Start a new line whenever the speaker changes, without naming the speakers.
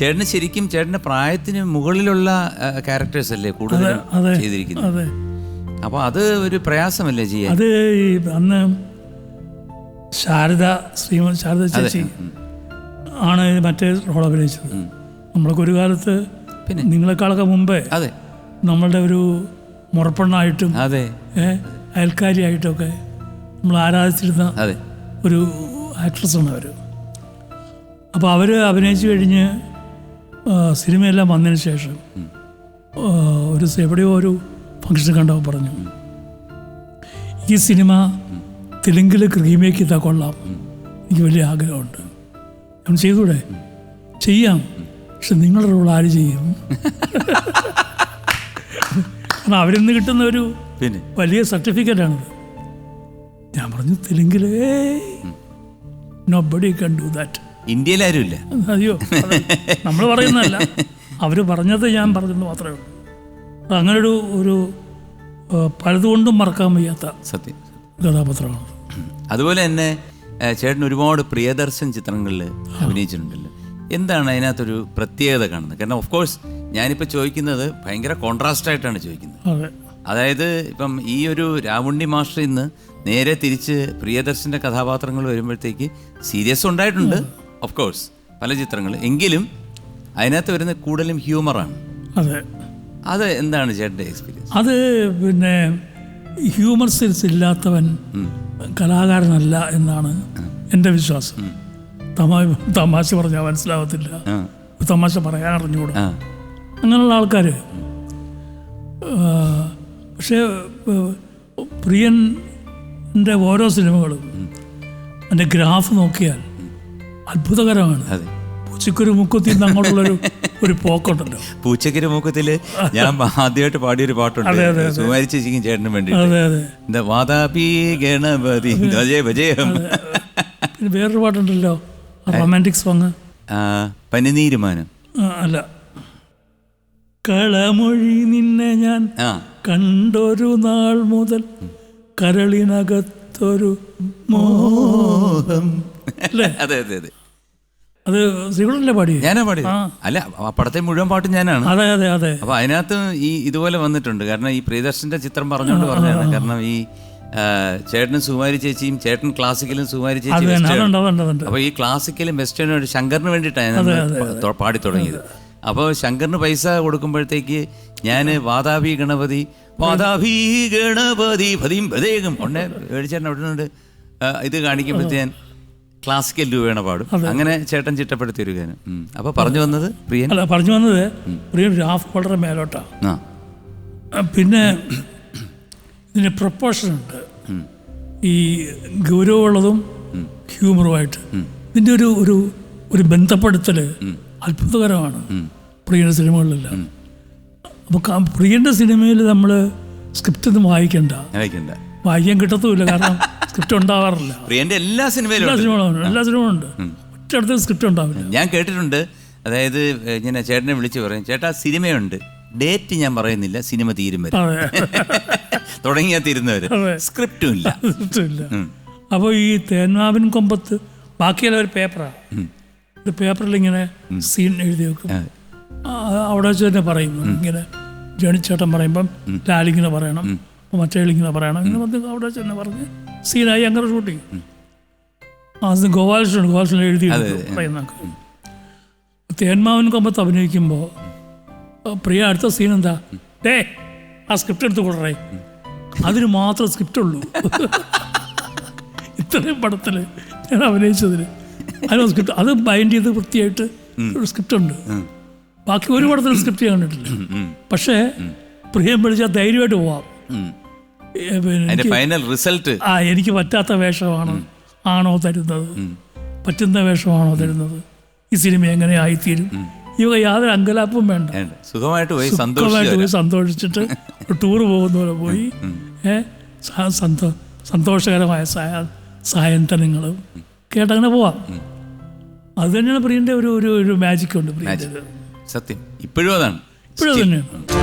ചേട്ടന് ശരിക്കും ചേട്ടന്റെ പ്രായത്തിന് മുകളിലുള്ള ക്യാരക്ടേഴ്സ് അല്ലേ കൂടുതൽ
അതെ
ചെയ്തിരിക്കുന്നത്?
അതെ.
അപ്പൊ അത് ഒരു പ്രയാസമല്ലേ ചെയ്യാൻ?
അത് ഈ അന്ന് ശാരദ ശ്രീമതി ശാരദ ചേച്ചി ആണ് മറ്റേ റോൾ അഭിനയിച്ചത്. നമ്മളൊക്കെ ഒരു കാലത്ത്
പിന്നെ?
നിങ്ങളെക്കാളൊക്കെ മുമ്പേ
അതെ.
നമ്മളുടെ ഒരു മുറപ്പെണ്ണായിട്ടും
അതെ.
അയൽക്കാരിയായിട്ടൊക്കെ നമ്മൾ ആരാധിച്ചിരുന്ന ഒരു ആക്ട്രസ്സാണ് അവർ അപ്പോൾ അവർ അഭിനയിച്ചു കഴിഞ്ഞ് സിനിമയെല്ലാം വന്നതിന് ശേഷം ഒരു എവിടെയോ ഒരു ഫംഗ്ഷൻ കണ്ടപ്പോൾ പറഞ്ഞു ഈ സിനിമ തെലുങ്കിൽ റീമേക്ക് ചെയ്താൽ കൊള്ളാം. എനിക്ക് വലിയ ആഗ്രഹമുണ്ട്. ഞാൻ ചെയ്തൂടെ? ചെയ്യാം. പക്ഷെ നിങ്ങളുടെ റോൾ ആര് ചെയ്യും? കാരണം അവരിന്ന് കിട്ടുന്ന ഒരു വലിയ സർട്ടിഫിക്കറ്റാണിത് ഞാൻ പറഞ്ഞു തെലുങ്കിലേ? No buddy can do that
ഇന്ത്യയിലാരും ഇല്ല
അയ്യോ നമ്മൾ പറയുന്നതല്ല. അവർ പറഞ്ഞത് ഞാൻ പറഞ്ഞത് മാത്രമേ ഉള്ളൂ. അങ്ങനൊരു അങ്ങനെ ഒരു പലതുകൊണ്ടും മറക്കാൻ വയ്യാത്ത
സത്യം.
കഥാപാത്രമാണ്.
അതുപോലെ തന്നെ ചേട്ടൻ ഒരുപാട് പ്രിയദർശൻ ചിത്രങ്ങളിൽ അഭിനയിച്ചിട്ടുണ്ടല്ലോ. എന്താണ് അതിനകത്തൊരു പ്രത്യേകത കാണുന്നത്? കാരണം ഓഫ് കോഴ്സ് ഞാനിപ്പോൾ ചോദിക്കുന്നത് ഭയങ്കര കോൺട്രാസ്റ്റ് ആയിട്ടാണ് ചോദിക്കുന്നത്.
അതെ.
അതായത് ഇപ്പം ഈ ഒരു രാവുണ്ണി മാസ്റ്റർ ഇന്ന് നേരെ തിരിച്ച് പ്രിയദർശന്റെ കഥാപാത്രങ്ങൾ വരുമ്പോഴത്തേക്ക് സീരിയസ് ഉണ്ടായിട്ടുണ്ട്. ഓഫ് കോഴ്സ് പല ചിത്രങ്ങൾ. എങ്കിലും അതിനകത്ത് വരുന്ന കൂടുതലും ഹ്യൂമറാണ്
അതെ.
അത് എന്താണ് ചേട്ടന്റെ എക്സ്പീരിയൻസ്
അത് പിന്നെ ഹ്യൂമർ സെൻസ് ഇല്ലാത്തവൻ കലാകാരനല്ല എന്നാണ് എന്റെ വിശ്വാസം. തമാ തമാശ പറഞ്ഞാൽ മനസ്സിലാവത്തില്ല. തമാശ പറയാൻ അറിഞ്ഞുകൂടാ അങ്ങനെയുള്ള ആൾക്കാർ പക്ഷേ പ്രിയന്റെ ഓരോ സിനിമകളും എന്റെ ഗ്രാഫ് നോക്കിയാൽ അത്ഭുതകരമാണ്.
അതെ.
പൂച്ചക്കൊരു മുക്കുത്തി അങ്ങോട്ടുള്ളൊരു ഒരു പോക്കുണ്ടല്ലോ.
പൂച്ചക്കൊരു മുക്കത്തിൽ ഞാൻ ആദ്യമായിട്ട് പാടിയൊരു പാട്ടുണ്ട്. സുമാരി ചേച്ചിക്കും ചേട്ടനും വേണ്ടി എന്താ വാതാപി ഗണപതി.
പിന്നെ വേറൊരു പാട്ടുണ്ടല്ലോ. Romantic song.
പനിനീരുമാനം.
അല്ല. കളമൊഴി നിന്നെ ഞാൻ കണ്ടൊരു നാൾ മുതൽ കരളിനകത്തൊരു മോഹം. അല്ലേ?
അതെ അതെ അതെ.
അത് ശ്രീകുടല്ലേ പാടി
ഞാനാ പാടി അല്ല പടത്തെ മുഴുവൻ പാട്ടും ഞാനാണ്.
അതെ അതെ അതെ.
അപ്പൊ അതിനകത്ത് ഈ ഇതുപോലെ വന്നിട്ടുണ്ട്. കാരണം ഈ പ്രിയദർശന്റെ ചിത്രം പറഞ്ഞുകൊണ്ട് പറഞ്ഞതാണ്. കാരണം ഈ ചേട്ടനും സുമാരി ചേച്ചിയും ചേട്ടൻ ക്ലാസിക്കലും സുമാരി
ചേച്ചിയും
അപ്പൊ ഈ ക്ലാസിക്കലും വെസ്റ്റേണും ഒരു ശങ്കറിന് വേണ്ടിയിട്ടാണ് പാടി തുടങ്ങിയത്. അപ്പോൾ ശങ്കറിന് പൈസ കൊടുക്കുമ്പോഴത്തേക്ക് ഞാൻ വാതാപി ഗണപതി വാതാപി ഗണപതി പതിയും പതേകം ഉടനെ മേടിച്ചേട്ടൻ അവിടെ ഇത് കാണിക്കുമ്പോഴത്തേൻ ക്ലാസിക്കൽ രൂപേണ പാടും. അങ്ങനെ ചേട്ടൻ ചിട്ടപ്പെടുത്തിയ ഒരു ഗാനം അപ്പൊ പറഞ്ഞു വന്നത് പ്രിയൻ?
അല്ല പറഞ്ഞു വന്നത് പ്രിയൻ ഗ്രാഫ് വളരെ മേലോട്ടാ.
ആ.
ആ, പിന്നെ ഇതിന് പ്രപ്പോർഷൻ ഉണ്ട്. ഈ ഗൗരവമുള്ളതും ഹ്യൂമറുമായിട്ട്. ഇതിന്റെ ഒരു ഒരു ഒരു ബന്ധപ്പെടുത്തൽ അത്ഭുതകരമാണ് പ്രിയന്റെ സിനിമകളിലെല്ലാം. അപ്പോൾ പ്രിയന്റെ സിനിമയിൽ നമ്മൾ സ്ക്രിപ്റ്റ് ഒന്നും വായിക്കണ്ട. വായിക്കാൻ കിട്ടത്തുമില്ല കാരണം സ്ക്രിപ്റ്റ് ഉണ്ടാവാറില്ല.
പ്രിയന്റെ എല്ലാ സിനിമയിലും
എല്ലാ. സിനിമകളും എല്ലാ സിനിമകളും ഉണ്ട്. ഒറ്റയിടത്തും സ്ക്രിപ്റ്റ് ഉണ്ടാവില്ല.
ഞാൻ കേട്ടിട്ടുണ്ട്. അതായത് ഞാൻ ഇങ്ങനെ ചേട്ടനെ വിളിച്ച് പറയും ചേട്ടാ സിനിമയുണ്ട്. ഡേറ്റ് ഞാൻ പറയുന്നില്ല. സിനിമ തീരും വരെ. തുടങ്ങിയാ തീരുന്നവര്. സ്ക്രിപ്റ്റും ഇല്ല.
അപ്പോൾ ഈ തേന്മാവിൻ കൊമ്പത്ത് ബാക്കിയെല്ലാം ഒരു പേപ്പറാണ് ഒരു പേപ്പറിൽ ഇങ്ങനെ സീൻ എഴുതി വെക്കും. അവിടെ വെച്ച് തന്നെ പറയും. ഇങ്ങനെ ജണിച്ചേട്ടൻ പറയുമ്പം ലാലിങ്ങനെ പറയണം. മറ്റേ ഇങ്ങനെ പറയണം. ഇങ്ങനെ വന്ന് അവിടെ ചെന്ന് പറഞ്ഞ് സീനായി അങ്ങനെ ഷൂട്ട് ചെയ്യും അത് ഗോപാലകൃഷ്ണൻ ഗോപാലകൃഷ്ണൻ എഴുതി വെക്കും പറയുന്നൊക്കെ തേന്മാവിൻ കൊമ്പത്ത് അഭിനയിക്കുമ്പോൾ പ്രിയ അടുത്ത സീൻ എന്താ? ഡേ ആ സ്ക്രിപ്റ്റ് എടുത്ത് കൊടുറേ അതിന് മാത്രം സ്ക്രിപ്റ്റ് ഉള്ളൂ. ഇത്രയും പടത്തിൽ ഞാൻ അഭിനയിച്ചതിന് അതിന് സ്ക്രിപ്റ്റ് അത് ബൈൻഡ് ചെയ്ത് വൃത്തിയായിട്ട് ഒരു സ്ക്രിപ്റ്റ് ഉണ്ട്. ബാക്കി ഒരു പടത്തിൽ സ്ക്രിപ്റ്റ് ചെയ്യാൻ കണ്ടിട്ടില്ല. പക്ഷേ പ്രിയം വിളിച്ചാൽ ധൈര്യമായിട്ട് പോവാം.
അതിന്റെ ഫൈനൽ റിസൾട്ട്
ആ എനിക്ക് പറ്റാത്ത വേഷമാണ് ആണോ തരുന്നത്? പറ്റുന്ന വേഷമാണോ തരുന്നത്? ഈ സിനിമ എങ്ങനെ ആയിത്തീരും? ഇവ യാതൊരു അങ്കലാപ്പും വേണ്ട.
സുഖമായിട്ട് പോയി
സുഖമായിട്ട് പോയി സന്തോഷിച്ചിട്ട് ടൂർ പോകുന്ന പോലെ പോയി. ഏഹ് സന്തോ സന്തോഷകരമായ സായ സായന്തനങ്ങളും കേട്ടങ്ങനെ പോവാം. അത് തന്നെയാണ് പ്രിയന്റെ ഒരു ഒരു മാജിക് ഉണ്ട് പ്രിയന്റെ
സത്യം. ഇപ്പോഴും അതാണ്.
ഇപ്പോഴും തന്നെയാണ്.